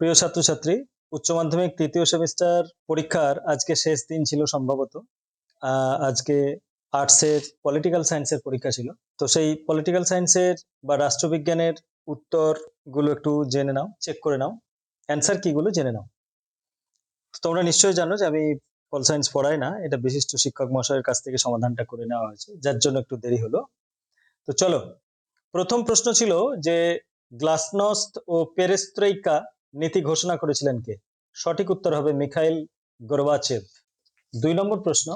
প্রিয় ছাত্রছাত্রী, উচ্চ মাধ্যমিক তৃতীয় সেমিস্টার পরীক্ষার আজকে শেষ দিন ছিল সম্ভবত। আজকে আর্টসের পলিটিক্যাল সায়েন্সের পরীক্ষা ছিল। তো সেই পলিটিক্যাল সায়েন্সের বা রাষ্ট্রবিজ্ঞানের উত্তরগুলো একটু জেনে নাও চেক করে নাও। অ্যান্সার কিগুলো জেনে নাও। তোমরা নিশ্চয়ই জানো যে আমি পল সায়েন্স পড়াই না, এটা বিশিষ্ট শিক্ষক মহাশয়ের কাছ থেকে সমাধানটা করে নেওয়া হয়েছে, যার জন্য একটু দেরি হলো। তো চলো, প্রথম প্রশ্ন ছিল যে গ্লাসনস্ট ও পেরেস্ত্রৈকা নীতি ঘোষণা করেছিলেন কে? সঠিক উত্তর হবে মিখাইল গোরবাচেভ। দুই নম্বর প্রশ্ন,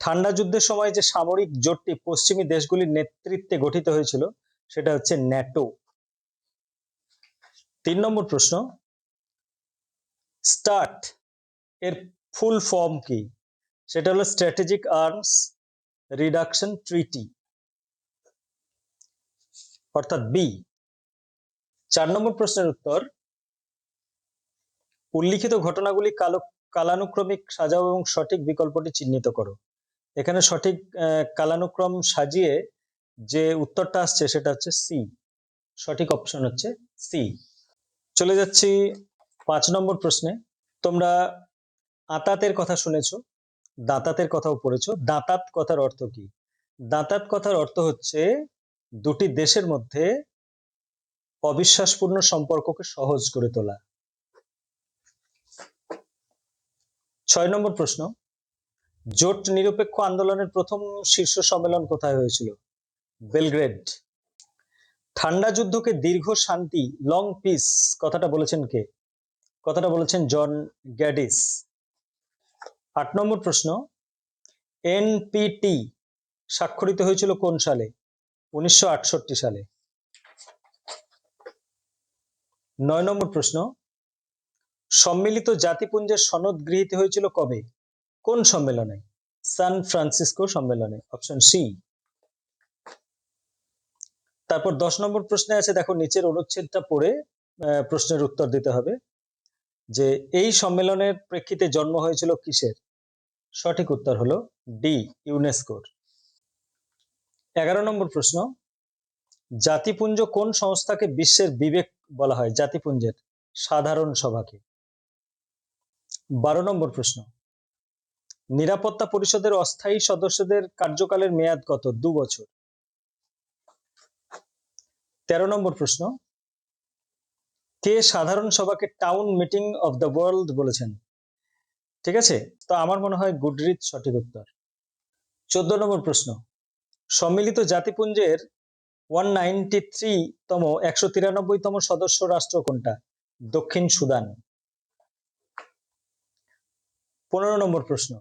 ঠান্ডা যুদ্ধের সময় যে সামরিক জোটটি পশ্চিমী দেশগুলির নেতৃত্বে গঠিত হয়েছিল, সেটা হচ্ছে ন্যাটো। তিন নম্বর প্রশ্ন, স্টার্ট এর ফুল ফর্ম কি? সেটা হলো স্ট্র্যাটেজিক আর্মস রিডাকশন ট্রিটি। অর্থাৎ বি। চার নম্বর প্রশ্নের উত্তর উল্লিখিত ঘটনাগুলি কালো কালানুক্রমিক সাজাও এবং সঠিক বিকল্পটি চিহ্নিত করো। এখানে সঠিক কালানুক্রম সাজিয়ে যে উত্তরটা আসছে সেটা হচ্ছে সি সঠিক অপশন হচ্ছে সি চলে যাচ্ছি পাঁচ নম্বর প্রশ্নে। তোমরা আতাতের কথা শুনেছো, দাঁতাতের কথাও পড়েছো। দাঁতাত কথার অর্থ কি? দাঁতাত কথার অর্থ হচ্ছে দুটি দেশের মধ্যে অবিশ্বাসপূর্ণ সম্পর্ককে সহজ করে তোলা। ছয় নম্বর প্রশ্ন, জোট নিরপেক্ষ আন্দোলনের প্রথম শীর্ষ সম্মেলন কোথায় হয়েছিল? বেলগ্রেড। ঠান্ডা যুদ্ধকে দীর্ঘ শান্তি লং পিস কথাটা বলেছেন কে? কথাটা বলেছেন জন গ্যাডিস। আট নম্বর প্রশ্ন এনপিটি স্বাক্ষরিত হয়েছিল কোন সালে? উনিশশো আটষট্টি সালে। নয় নম্বর প্রশ্ন সম্মিলিত জাতিপুঞ্জের সনদ গৃহীত হয়েছিল কবে? কোন সম্মেলনে? সান ফ্রান্সিসকো সম্মেলনে, অপশন সি। তারপর দশ নম্বর প্রশ্নে আছে, দেখো, নিচের অনুচ্ছেদটা পড়ে প্রশ্নের উত্তর দিতে হবে, যে এই সম্মেলনের প্রেক্ষিতে জন্ম হয়েছিল কিসের? সঠিক উত্তর হলো ডি, ইউনেস্কোর। এগারো নম্বর প্রশ্ন, জাতিপুঞ্জ কোন সংস্থাকে বিশ্বের বিবেক বলা হয়? জাতিপুঞ্জের সাধারণ সভাকে। বারো নম্বর প্রশ্ন। নিরাপত্তা পরিষদের অস্থায়ী সদস্যদের কার্যকালের মেয়াদ কত? দু বছর। তেরো নম্বর প্রশ্ন, কে সাধারণ সভাকে town meeting of the world বলেছেন? ঠিক আছে? তো আমার মনে হয় গুডরিচ সঠিক উত্তর। চোদ্দ নম্বর প্রশ্ন, সম্মিলিত জাতিপুঞ্জের ওয়ান নাইনটি থ্রি তম একশো তিরানব্বই তম সদস্য রাষ্ট্র কোনটা? দক্ষিণ সুদান। পনেরো নম্বর প্রশ্ন।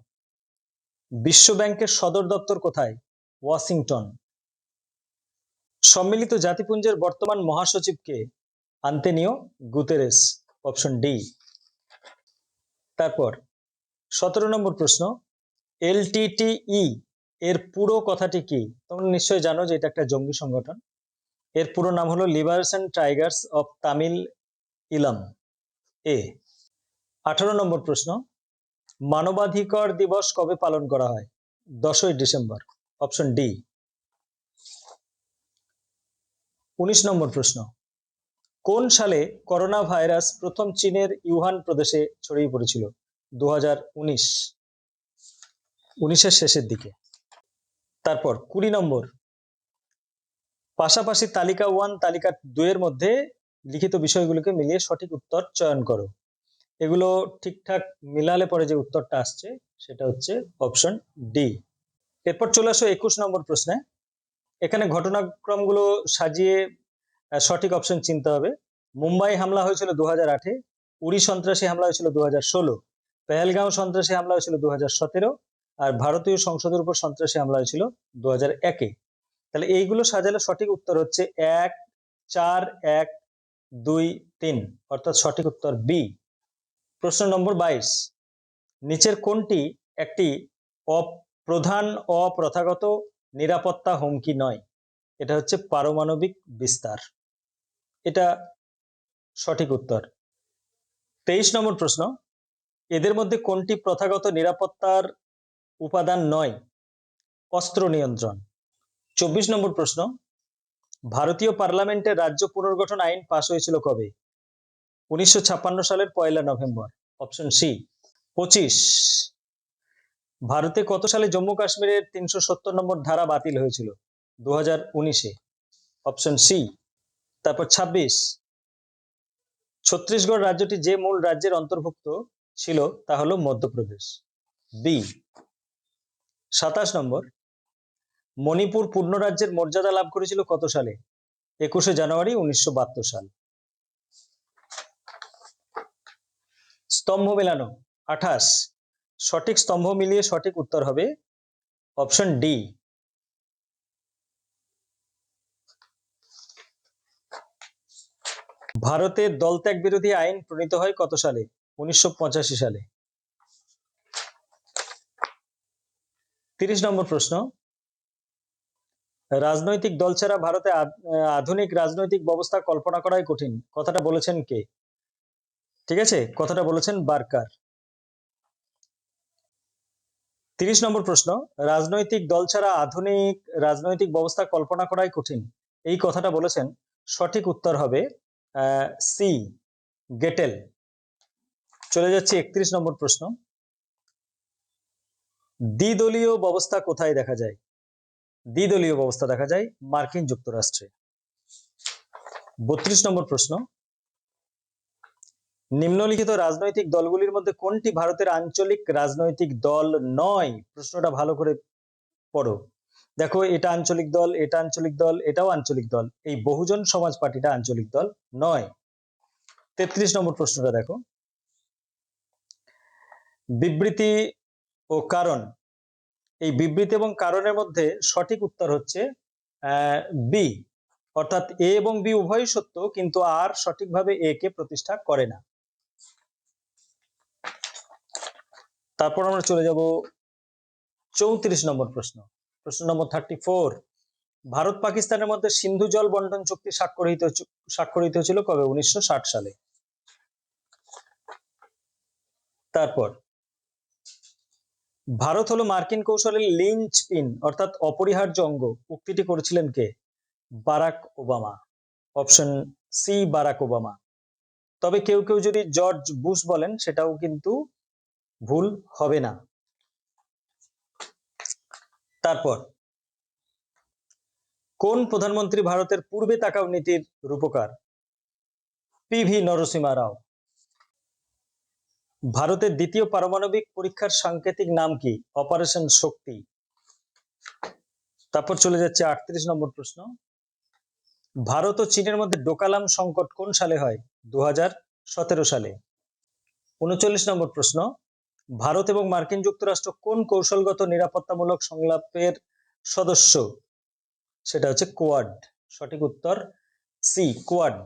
বিশ্ব ব্যাংকের সদর দপ্তর কোথায়? ওয়াশিংটন। সম্মিলিত জাতিপুঞ্জের বর্তমান মহাসচিব কে? Antonio Guterres, option D. তারপর, সতেরো নম্বর প্রশ্ন এলটিটিই এর পুরো কথাটি কি? তোমরা নিশ্চয়ই জানো যে এটা একটা জঙ্গি সংগঠন। এর পুরো নাম হলো liberation tigers of Tamil Eelam. এ, আঠারো নম্বর প্রশ্ন মানবাধিকার দিবস কবে পালন করা হয়? দশই ডিসেম্বর, অপশন ডি। উনিশ নম্বর প্রশ্ন। কোন সালে করোনা ভাইরাস প্রথম চীনের ইউহান প্রদেশে ছড়িয়ে পড়েছিল? দু হাজার উনিশ। উনিশের শেষের দিকে। তারপর কুড়ি নম্বর। পাশাপাশি তালিকা ওয়ান, তালিকা দুইয়ের মধ্যে লিখিত বিষয়গুলোকে মিলিয়ে সঠিক উত্তর চয়ন করো। এগুলো ঠিকঠাক মিলালে পরে যে উত্তরটা আসছে, সেটা হচ্ছে অপশন ডি এরপর চলে আসো একুশ নম্বর প্রশ্নে। এখানে ঘটনাক্রমগুলো সাজিয়ে সঠিক অপশন চিনতে হবে। মুম্বাই হামলা হয়েছিল দু হাজার আটে, উড়ি সন্ত্রাসী হামলা হয়েছিল দু হাজার ষোলো, পেহেলগাঁও সন্ত্রাসী হামলা হয়েছিল দু হাজার সতেরো, আর ভারতীয় সংসদের উপর সন্ত্রাসী হামলা হয়েছিল দু হাজার একে। তাহলে এইগুলো সাজালে সঠিক উত্তর হচ্ছে এক, চার, এক, দুই, তিন, অর্থাৎ সঠিক উত্তর বি প্রশ্ন নম্বর বাইশ। নিচের কোনটি একটি অপ্রধান অপ্রথাগত নিরাপত্তা হুমকি নয়। এটা হচ্ছে পারমাণবিক বিস্তার। এটা সঠিক উত্তর। তেইশ নম্বর প্রশ্ন, এদের মধ্যে কোনটি প্রথাগত নিরাপত্তার উপাদান নয়? অস্ত্র নিয়ন্ত্রণ। চব্বিশ নম্বর প্রশ্ন, ভারতীয় পার্লামেন্টে রাজ্য পুনর্গঠন আইন পাশ হয়েছিল কবে? উনিশশো ছাপ্পান্ন সালের পয়লা নভেম্বর। অপশন সি পঁচিশ। ভারতে কত সালে জম্মু কাশ্মীরের তিনশো সত্তর নম্বর ধারা বাতিল হয়েছিল? দু হাজার উনিশে। অপশন সি তারপর ছাব্বিশ। ছত্তিশগড় রাজ্যটি যে মূল রাজ্যের অন্তর্ভুক্ত ছিল তা হলো মধ্যপ্রদেশ। বি সাতাশ নম্বর। মণিপুর পূর্ণ রাজ্যের মর্যাদা লাভ করেছিল কত সালে? একুশে জানুয়ারি উনিশশো বাহাত্তর সাল। স্তম্ভ মেলানো, আঠাশ। সঠিক স্তম্ভ মিলিয়ে সঠিক উত্তর হবে অপশন ডি। ভারতের দলত্যাগ বিরোধী আইন প্রণীত হয় কত সালে? উনিশশো পঁচাশি সালে। তিরিশ নম্বর প্রশ্ন। রাজনৈতিক দল ছাড়া ভারতে আধুনিক রাজনৈতিক ব্যবস্থা কল্পনা করাই কঠিন। কথাটা বলেছেন কে? ঠিক আছে? কথাটা বলেছেন বারকার। তিরিশ নম্বর প্রশ্ন, রাজনৈতিক দল ছাড়া আধুনিক রাজনৈতিক ব্যবস্থা কল্পনা করাই কঠিন। এই কথাটা বলেছেন। সঠিক উত্তর হবে সি, গেটেল। চলে যাচ্ছে একত্রিশ নম্বর প্রশ্ন। দ্বিদলীয় ব্যবস্থা কোথায় দেখা যায়? দ্বিদলীয় ব্যবস্থা দেখা যায় মার্কিন যুক্তরাষ্ট্রে। বত্রিশ নম্বর প্রশ্ন নিম্নলিখিত রাজনৈতিক দলগুলির মধ্যে কোনটি ভারতের আঞ্চলিক রাজনৈতিক দল নয়? প্রশ্নটা ভালো করে পড়ো। দেখো, এটা আঞ্চলিক দল, এটা আঞ্চলিক দল, এটাও আঞ্চলিক দল। এই বহুজন সমাজ পার্টিটা আঞ্চলিক দল নয়। তেত্রিশ নম্বর প্রশ্নটা দেখো। বিবৃতি ও কারণ। এই বিবৃতি এবং কারণের মধ্যে সঠিক উত্তর হচ্ছে বি অর্থাৎ এ এবং বি উভয়ই সত্য, কিন্তু আর সঠিকভাবে এ কে প্রতিষ্ঠা করে না। তারপর আমরা চলে যাব চৌত্রিশ নম্বর প্রশ্ন। প্রশ্ন নম্বর থার্টি ফোর ভারত পাকিস্তানের মধ্যে সিন্ধু জল বন্টন চুক্তি স্বাক্ষরিত স্বাক্ষরিত হয়েছিল কবে? উনিশশো ষাট সালে। তারপর, ভারত হলো মার্কিন কৌশলের লিঞ্চ পিন, অর্থাৎ অপরিহার্য অঙ্গ। উক্তিটি করেছিলেন কে? Barack Obama. Option C, Barack Obama. তবে কেউ কেউ যদি জর্জ বুশ বলেন, সেটাও কিন্তু ভুল হবে না। তারপর, কোন প্রধানমন্ত্রী ভারতের পূর্বে তাকাও নীতির রূপকার? পিভি নরসিমা রাও। ভারতের দ্বিতীয় পারমাণবিক পরীক্ষার সাংকেতিক নাম কি? অপারেশন শক্তি। তারপর চলে যাচ্ছে আটত্রিশ নম্বর প্রশ্ন। ভারত ও চীনের মধ্যে ডোকালাম সংকট কোন সালে হয়? দু হাজার সতেরো সালে। উনচল্লিশ নম্বর প্রশ্ন ভারত এবং মার্কিন যুক্তরাষ্ট্র কোন কৌশলগত নিরাপত্তামূলক সংলাপের সদস্য? সেটা হচ্ছে কোয়াড। সঠিক উত্তর সি, কোয়াড।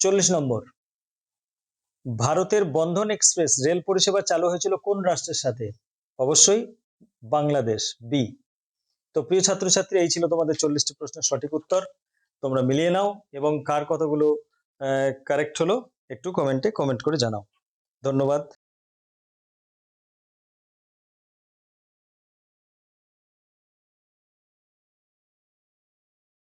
চল্লিশ নম্বর। ভারতের বন্ধন এক্সপ্রেস রেল পরিষেবা চালু হয়েছিল কোন রাষ্ট্রের সাথে? অবশ্যই বাংলাদেশ বি তো প্রিয় ছাত্রছাত্রী, এই ছিল তোমাদের চল্লিশটি প্রশ্নের সঠিক উত্তর। তোমরা মিলিয়ে নাও এবং কার কতগুলো কারেক্ট হলো, একটু কমেন্টে কমেন্ট করে জানাও। ধন্যবাদ।